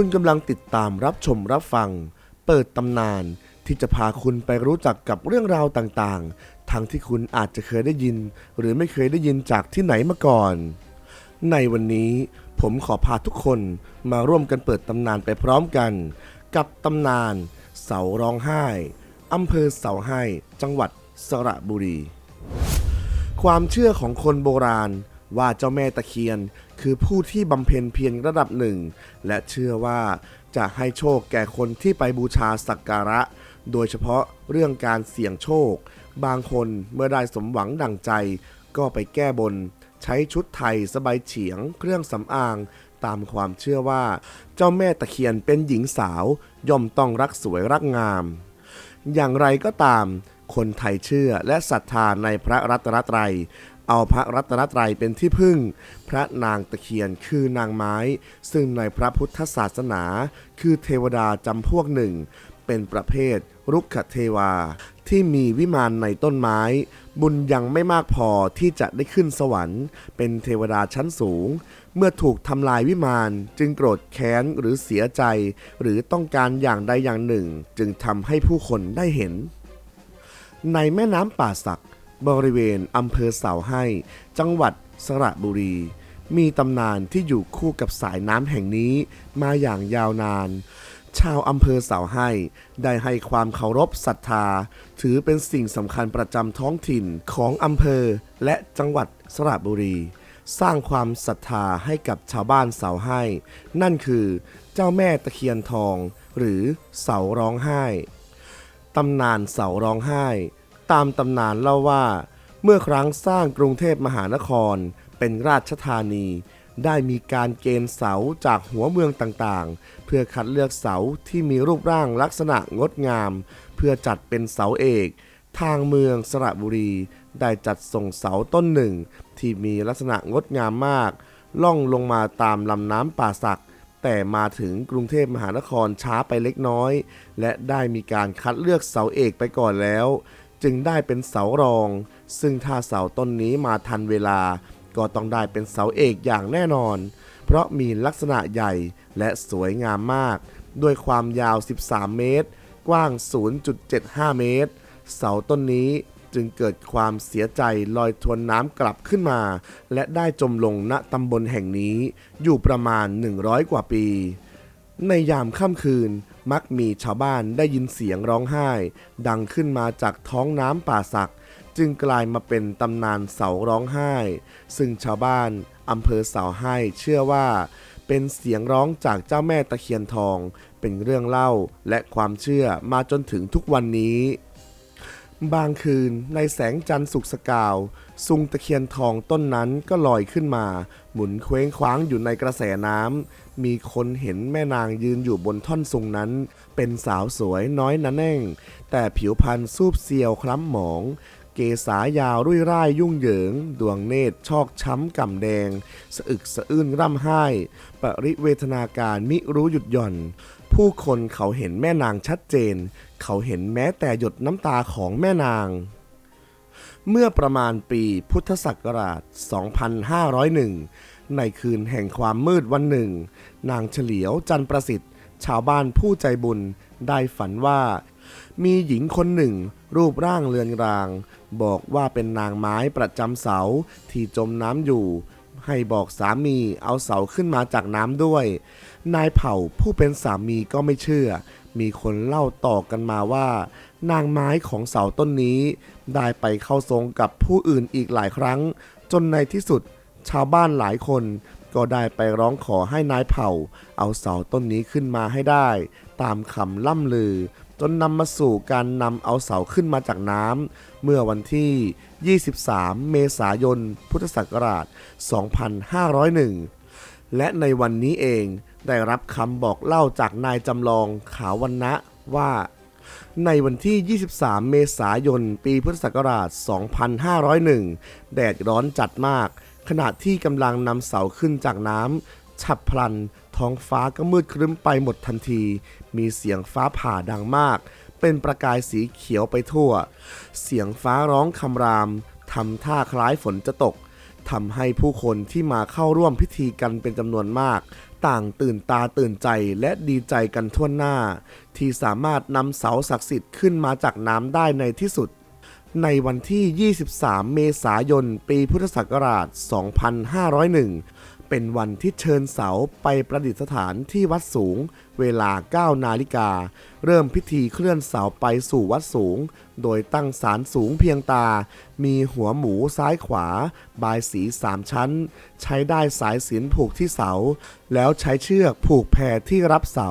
คุณกำลังติดตามรับชมรับฟัง เปิดตำนานที่จะพาคุณไปรู้จักกับเรื่องราวต่างๆ ทั้งที่คุณอาจจะเคยได้ยิน หรือไม่เคยได้ยินจากที่ไหนมาก่อน ในวันนี้ผมขอพาทุกคนมาร่วมกันเปิดตำนานไปพร้อมกัน กับตำนาน เสาร้องไห้อำเภอเสาไห้ จังหวัดสระบุรี ความเชื่อของคนโบราณ ว่าเจ้าแม่ตะเคียนคือผู้ที่บำเพ็ญเพียรระดับหนึ่ง และเชื่อว่าจะให้โชคแก่คนที่ไปบูชาสักการะ โดยเฉพาะเรื่องการเสี่ยงโชค บางคนเมื่อได้สมหวังดั่งใจ ก็ไปแก้บน ใช้ชุดไทยสบายเฉียง เครื่องสำอาง ตามความเชื่อว่า เจ้าแม่ตะเคียนเป็นหญิงสาว ย่อมต้องรักสวยรักงาม อย่างไรก็ตามคนไทยเชื่อและศรัทธาในพระรัตนตรัย เอาพระรัตนตรัยเป็นที่พึ่ง พระนางตะเคียนคือนางไม้ ซึ่งในพระพุทธศาสนา คือเทวดาจำพวกหนึ่ง เป็นประเภทรุกขเทวา ที่มีวิมานในต้นไม้ บุญยังไม่มากพอที่จะได้ขึ้นสวรรค์ เป็นเทวดาชั้นสูง เมื่อถูกทำลายวิมานจึงโกรธแค้นหรือเสียใจ หรือต้องการอย่างใดอย่างหนึ่ง จึงทำให้ผู้คนได้เห็น ในแม่น้ำป่าสัก บริเวณอำเภอเสาให้ จังหวัดสระบุรี มีตำนานที่อยู่คู่กับสายน้ำแห่งนี้มาอย่างยาวนาน ชาวอำเภอเสาให้ ได้ให้ความเคารพศรัทธา ถือเป็นสิ่งสำคัญประจำท้องถิ่นของอำเภอและจังหวัดสระบุรี สร้างความศรัทธาให้กับชาวบ้านเสาให้ นั่นคือเจ้าแม่ตะเคียนทอง หรือเสาร้องไห้ตำนานเสาร้องไห้ ตามตำนานเล่าว่า เมื่อครั้งสร้างกรุงเทพมหานคร เป็นราชธานี ได้มีการเกณฑ์เสาจากหัวเมืองต่างๆ เพื่อคัดเลือกเสาที่มีรูปร่างลักษณะงดงาม เพื่อจัดเป็นเสาเอก ทางเมืองสระบุรี ได้จัดส่งเสาต้นหนึ่ง ที่มีลักษณะงดงามมาก ล่องลงมาตามลำน้ำป่าสักแต่มาถึงกรุงเทพมหานครช้าไปเล็กน้อย และได้มีการคัดเลือกเสาเอกไปก่อนแล้ว จึงได้เป็นเสารอง ซึ่งถ้าเสาต้นนี้มาทันเวลา ก็ต้องได้เป็นเสาเอกอย่างแน่นอน เพราะมีลักษณะใหญ่และสวยงามมาก ด้วยความยาว 13 เมตร กว้าง 0.75 เมตร เสาต้นนี้จึงเกิดความเสียใจลอยทวนน้ำกลับขึ้นมา และได้จมลงณตำบลแห่งนี้อยู่ประมาณ 100 กว่าปี ในยามค่ำคืน มักมีชาวบ้านได้ยินเสียงร้องไห้ ดังขึ้นมาจากท้องน้ำป่าสัก จึงกลายมาเป็นตำนานเสาร้องไห้ ซึ่งชาวบ้านอำเภอเสาไห้เชื่อว่า เป็นเสียงร้องจากเจ้าแม่ตะเคียนทอง เป็นเรื่องเล่าและความเชื่อมาจนถึงทุกวันนี้ บางคืนในแสงจันทร์สุกสกาวซุงตะเคียนทองต้นนั้นก็ลอยขึ้นมา หมุนเคว้งคว้างอยู่ในกระแสน้ำมีคนเห็นแม่นางยืนอยู่บนท่อนซุงนั้น เป็นสาวสวยน้อยนะแน่ง แต่ผิวพรรณซูบเซียวคล้ำหมอง เกษายาวรุ่ยร่ายยุ่งเหยิง ดวงเนตรชอกช้ำก่ำแดง สะอึกสะอื้นร่ำไห้ ปริเวทนาการมิรู้หยุดหย่อน ผู้คนเขาเห็นแม่นางชัดเจน เขาเห็นแม้แต่หยดน้ำตาของแม่นาง เมื่อประมาณปีพุทธศักราช 2501 ในคืนแห่งความมืดวันหนึ่ง นางเฉลียวจันประสิทธิ์ ชาวบ้านผู้ใจบุญได้ฝันว่า มีหญิงคนหนึ่ง รูปร่างเลือนราง บอกว่าเป็นนางไม้ประจำเสาที่จมน้ำอยู่ ให้บอกสามีเอาเสาขึ้นมาจากน้ำด้วย นายเผ่าผู้เป็นสามีก็ไม่เชื่อ มีคนเล่าต่อกันมาว่า นางไม้ของเสาต้นนี้ ได้ไปเข้าทรงกับผู้อื่นอีกหลายครั้ง จนในที่สุดชาวบ้านหลายคน ก็ได้ไปร้องขอให้นายเผ่า เอาเสาต้นนี้ขึ้นมาให้ได้ ตามคำล่ำลือ จนนำมาสู่การนำเอาเสาขึ้นมาจากน้ำเมื่อวันที่ 23 เมษายน พุทธศักราช 2501 และในวันนี้เอง ได้รับคำบอกเล่าจากนายจำลองขาววันนะว่า ในวันที่ 23 เมษายน ปีพุทธศักราช 2501 แดดร้อนจัดมาก ขณะที่กำลังนำเสาขึ้นจากน้ำฉับพลัน ท้องฟ้าก็มืดครึ้มไปหมดทันที มีเสียงฟ้าผ่าดังมาก เป็นประกายสีเขียวไปทั่ว เสียงฟ้าร้องคำรามทำท่าคล้ายฝนจะตกทำให้ผู้คนที่มาเข้าร่วมพิธีกันเป็นจำนวนมาก ต่างตื่นตาตื่นใจและดีใจกันทั่วหน้า ที่สามารถนำเสาศักดิ์สิทธิ์ขึ้นมาจากน้ำได้ในที่สุด ในวันที่ 23 เมษายน ปีพุทธศักราช 2501 เป็นวันที่เชิญเสาไปประดิษฐานที่วัดสูง เวลา 9 นาฬิกา เริ่มพิธีเคลื่อนเสาไปสู่วัดสูง โดยตั้งศาลสูงเพียงตา มีหัวหมูซ้ายขวา บายสีสามชั้น ใช้ได้สายสินผูกที่เสา แล้วใช้เชือกผูกแพรที่รับเสา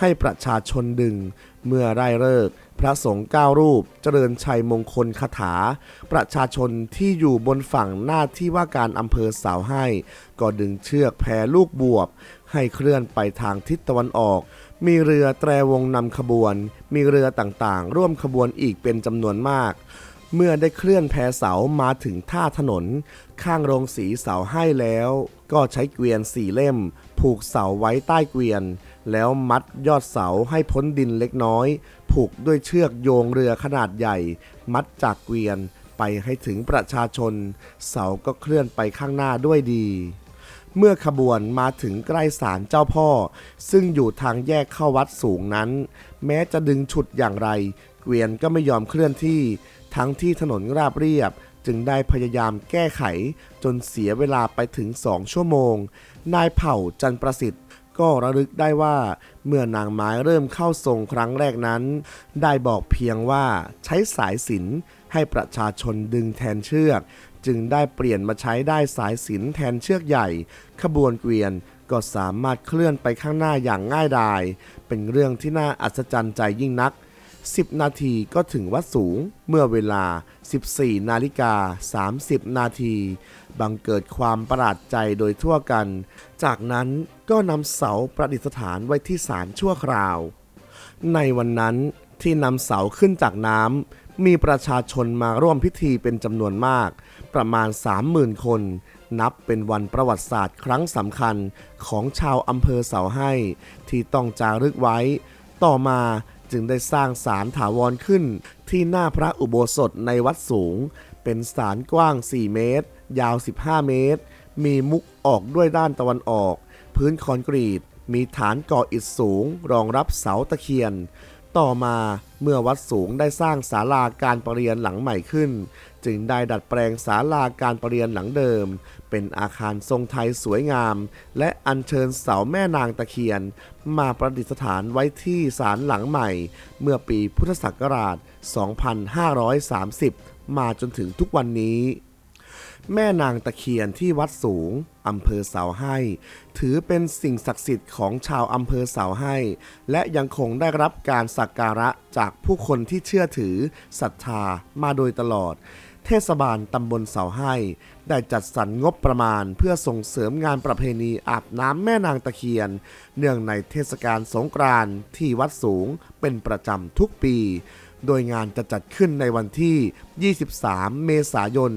ให้ประชาชนดึง เมื่อได้เลิกพระสงฆ์ก้ารูปเจริญชัยมงคลคาถา ประชาชนที่อยู่บนฝั่งหน้าที่ว่าการอำเภอเสาให้ ก็ดึงเชือกแพลูกบวบ ให้เคลื่อนไปทางทิศตะวันออก มีเรือแตรวงนำขบวน มีเรือต่างๆ ร่วมขบวนอีกเป็นจำนวนมากเมื่อได้เคลื่อนแพเสามาถึงท่าถนน ข้างโรงสีเสาให้แล้ว ก็ใช้เกวียนสี่เล่ม ผูกเสาไว้ใต้เกวียน แล้วมัดยอดเสาให้พ้นดินเล็กน้อย ผูกด้วยเชือกโยงเรือขนาดใหญ่ มัดจากเกวียนไปให้ถึงประชาชน เสาก็เคลื่อนไปข้างหน้าด้วยดี เมื่อขบวนมาถึงใกล้ศาลเจ้าพ่อ ซึ่งอยู่ทางแยกเข้าวัดสูงนั้น แม้จะดึงฉุดอย่างไร เกวียนก็ไม่ยอมเคลื่อนที่ ทั้งที่ถนนราบเรียบจึงได้พยายามแก้ไขจนเสียเวลาไปถึงสองชั่วโมง นายเผ่าจันประสิทธิ์ ก็ระลึกได้ว่าเมื่อนางไม้เริ่มเข้าทรงครั้งแรกนั้น ได้บอกเพียงว่าใช้สายสินให้ประชาชนดึงแทนเชือก จึงได้เปลี่ยนมาใช้ได้สายสินแทนเชือกใหญ่ ขบวนเกวียนก็สามารถเคลื่อนไปข้างหน้าอย่างง่ายดาย เป็นเรื่องที่น่าอัศจรรย์ใจยิ่งนัก 10 นาทีก็ถึงวัดสูง เมื่อเวลา 14 นาฬิกา 30 นาทีบังเกิดความประหลาดใจโดยทั่วกัน จากนั้นก็นำเสาประดิษฐานไว้ที่ศาลชั่วคราว ในวันนั้นที่นำเสาขึ้นจากน้ำมีประชาชนมาร่วมพิธีเป็นจำนวนมาก ประมาณ 30,000 คน นับเป็นวันประวัติศาสตร์ครั้งสำคัญของชาวอำเภอเสาให้ ที่ต้องจารึกไว้ ต่อมา จึงได้สร้างศาลถาวรขึ้น ที่หน้าพระอุโบสถในวัดสูง เป็นศาลกว้าง 4 เมตร ยาว 15 เมตร มีมุกออกด้วยด้านตะวันออก พื้นคอนกรีต มีฐานก่ออิฐสูง รองรับเสาตะเคียน ต่อมาเมื่อวัดสูงได้สร้างศาลาการประเรียนหลังใหม่ขึ้น จึงได้ดัดแปลงศาลาการประเรียนหลังเดิม เป็นอาคารทรงไทยสวยงาม และอัญเชิญเสาแม่นางตะเคียน มาประดิษฐานไว้ที่ศาลหลังใหม่ เมื่อปีพุทธศักราช 2530 มาจนถึงทุกวันนี้แม่นางตะเคียนที่วัดสูง อำเภอเสาให้ ถือเป็นสิ่งศักดิ์สิทธิ์ของชาวอำเภอเสาให้ และยังคงได้รับการสักการะจากผู้คนที่เชื่อถือศรัทธามาโดยตลอด เทศบาลตำบลเสาให้ ได้จัดสรรงบประมาณเพื่อส่งเสริมงานประเพณีอาบน้ำแม่นางตะเคียน เนื่องในเทศกาลสงกรานต์ที่วัดสูงเป็นประจำทุกปี โดยงานจะจัดขึ้นในวันที่ 23 เมษายน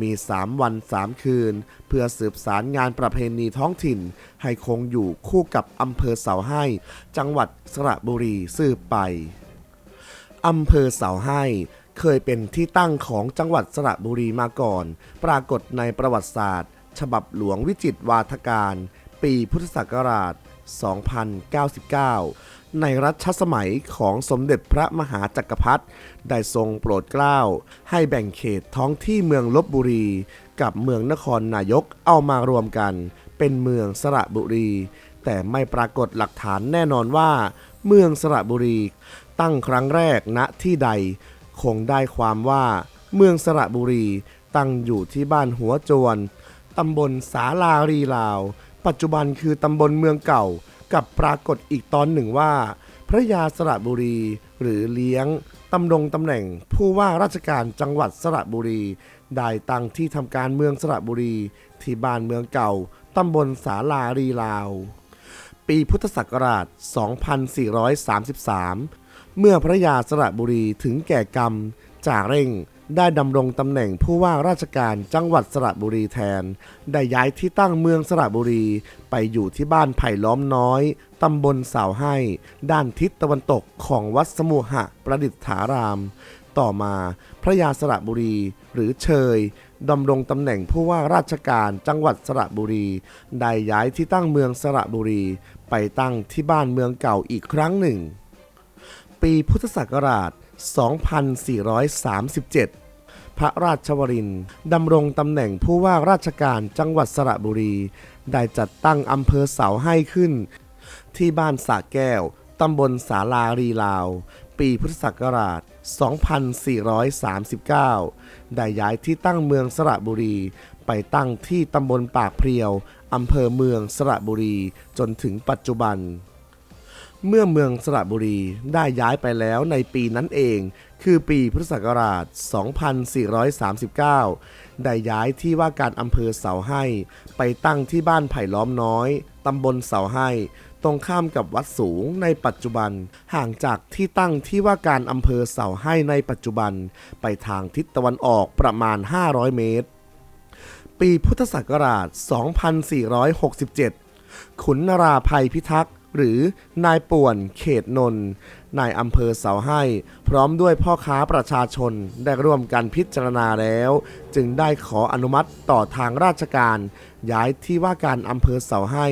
มี 3 วัน 3 คืน เพื่อสืบสารงานประเพณีท้องถิ่น ให้คงอยู่คู่กับอำเภอเสาให้ จังหวัดสระบุรีสืบไปอำเภอเสาให้ เคยเป็นที่ตั้งของจังหวัดสระบุรีมาก่อน ปรากฏในประวัติศาสตร์ ฉบับหลวงวิจิตวาทการ ปีพุทธศักราช 2099 ในรัชสมัยของสมเด็จพระมหาจักรพรรดิได้ทรงโปรดเกล้า ให้แบ่งเขตท้องที่เมืองลบบุรี กับเมืองนครนายกเอามารวมกัน เป็นเมืองสระบุรี แต่ไม่ปรากฏหลักฐานแน่นอนว่า เมืองสระบุรี ตั้งครั้งแรกณที่ใด คงได้ความว่า เมืองสระบุรี ตั้งอยู่ที่บ้านหัวจวนตำบลสาลารีลาว ปัจจุบันคือตำบลเมืองเก่า กับปรากฏอีกตอนหนึ่งว่า พระยาสระบุรี หรือเลี้ยงตำรงตำแหน่งผู้ว่าราชการจังหวัดสระบุรี ได้ตั้งที่ทำการเมืองสระบุรี ที่บ้านเมืองเก่าตำบลสาลารีลาว ปีพุทธศักราช 2433 เมื่อพระยาสระบุรีถึงแก่กรรมจ่าเร่งได้ดำรงตำแหน่งผู้ว่าราชการจังหวัดสระบุรีแทน ได้ย้ายที่ตั้งเมืองสระบุรีไปอยู่ที่บ้านไผ่ล้อมน้อย ตำบลเสาให้ ด้านทิศตะวันตกของวัดสมุหะประดิษฐาราม ต่อมาพระยาสระบุรีหรือเชยดำรงตำแหน่งผู้ว่าราชการจังหวัดสระบุรี ได้ย้ายที่ตั้งเมืองสระบุรี ไปตั้งที่บ้านเมืองเก่าอีกครั้งหนึ่ง ปีพุทธศักราช 2437 พระราชวรินดำรงตำแหน่งผู้ว่าราชการจังหวัดสระบุรี ได้จัดตั้งอำเภอเสาให้ขึ้น ที่บ้านสระแก้ว ตำบลสาลารีลาว ปีพุทธศักราช 2439 ได้ย้ายที่ตั้งเมืองสระบุรี ไปตั้งที่ตำบลปากเพรียวอำเภอเมืองสระบุรีจนถึงปัจจุบัน เมื่อเมืองสระบุรีได้ย้ายไปแล้วในปีนั้นเอง คือปีพุทธศักราช 2439 ได้ย้ายที่ว่าการอำเภอเสาให้ ไปตั้งที่บ้านไผ่ล้อมน้อย ตำบลเสาให้ ตรงข้ามกับวัดสูงในปัจจุบัน ห่างจากที่ตั้งที่ว่าการอำเภอเสาให้ในปัจจุบัน ไปทางทิศตะวันออกประมาณ 500 เมตร ปีพุทธศักราช 2467 ขุนนราภัยพิทักษ์ หรือนายป่วนเขตนนท์นายอำเภอเสาให้ พร้อมด้วยพ่อค้าประชาชนได้ร่วมกันพิจารณาแล้ว จึงได้ขออนุมัติต่อทางราชการ ย้ายที่ว่าการอำเภอเสาให้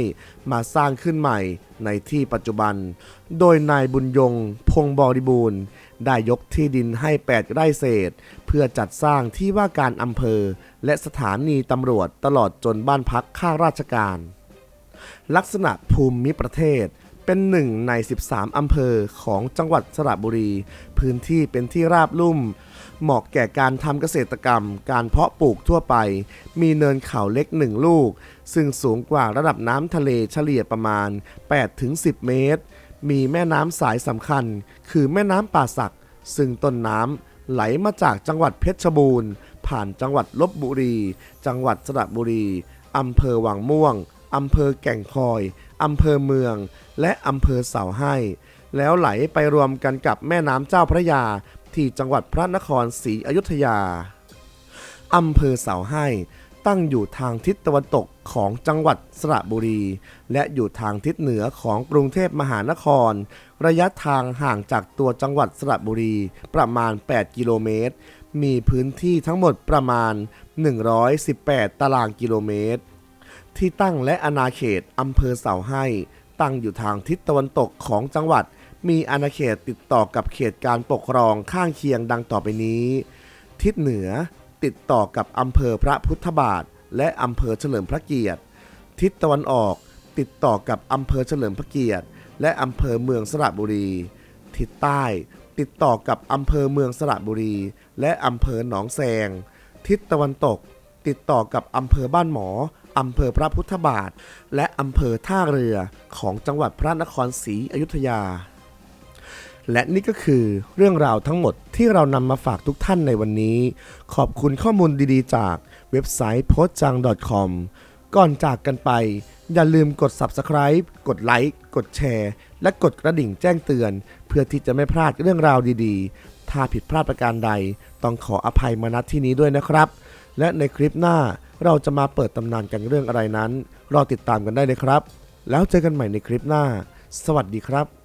มาสร้างขึ้นใหม่ในที่ปัจจุบัน โดยนายบุญยง พงบริบูรณ์ได้ยกที่ดินให้ 8 ไร่เศษ เพื่อจัดสร้างที่ว่าการอำเภอ และสถานีตำรวจตลอดจนบ้านพักข้าราชการ ลักษณะภูมิประเทศ เป็นหนึ่งใน 13 อำเภอของจังหวัดสระบุรี พื้นที่เป็นที่ราบลุ่ม เหมาะแก่การทำเกษตรกรรม การเพาะปลูกทั่วไป มีเนินเขาเล็กหนึ่งลูก ซึ่งสูงกว่าระดับน้ำทะเลเฉลี่ยประมาณ 8-10 เมตร มีแม่น้ำสายสำคัญ คือแม่น้ำป่าสัก ซึ่งต้นน้ำไหลมาจากจังหวัดเพชรบูรณ์ ผ่านจังหวัดลบบุรี จังหวัดสระบุรี อำเภอวังม่วง อำเภอแก่งคอย อำเภอเมือง และอำเภอเสาให้ แล้วไหลไปรวมกันกับแม่น้ำเจ้าพระยา ที่จังหวัดพระนครศรีอยุธยา อำเภอเสาให้ ตั้งอยู่ทางทิศตะวันตกของจังหวัดสระบุรี และอยู่ทางทิศเหนือของกรุงเทพมหานคร ระยะทางห่างจากตัวจังหวัดสระบุรีประมาณ 8 กิโลเมตร มีพื้นที่ทั้งหมดประมาณ 118 ตารางกิโลเมตร ที่ตั้งและอาณาเขตอำเภอเสาให้ ตั้งอยู่ทางทิศตะวันตกของจังหวัด มีอาณาเขตติดต่อกับเขตการปกครองข้างเคียงดังต่อไปนี้ ทิศเหนือติดต่อกับอำเภอพระพุทธบาท และอำเภอเฉลิมพระเกียรติ ทิศตะวันออกติดต่อกับอำเภอเฉลิมพระเกียรติ และอำเภอเมืองสระบุรี ทิศใต้ติดต่อกับอำเภอเมืองสระบุรี และอำเภอหนองแซง ทิศตะวันตก ติดต่อกับอำเภอบ้านหมอ อำเภอพระพุทธบาท และอำเภอท่าเรือของจังหวัดพระนครศรีอยุธยา และนี่ก็คือเรื่องราวทั้งหมดที่เรานำมาฝากทุกท่านในวันนี้ ขอบคุณข้อมูลดีๆ จากเว็บไซต์ p o s t j a n g com ก่อนจากกันไป อย่าลืมกด Subscribe กดไลค์กดแชร์ และกดกระดิ่งแจ้งเตือน เพื่อที่จะไม่พลาดเรื่องราวดีๆ ถ้าผิดพลาดประการใด ต้องขออภัยมาณที่นี้ด้วยนะครับ และในคลิปหน้า เราจะมาเปิดตำนานกันเรื่องอะไรนั้น รอติดตามกันได้เลยครับ แล้วเจอกันใหม่ในคลิปหน้า สวัสดีครับ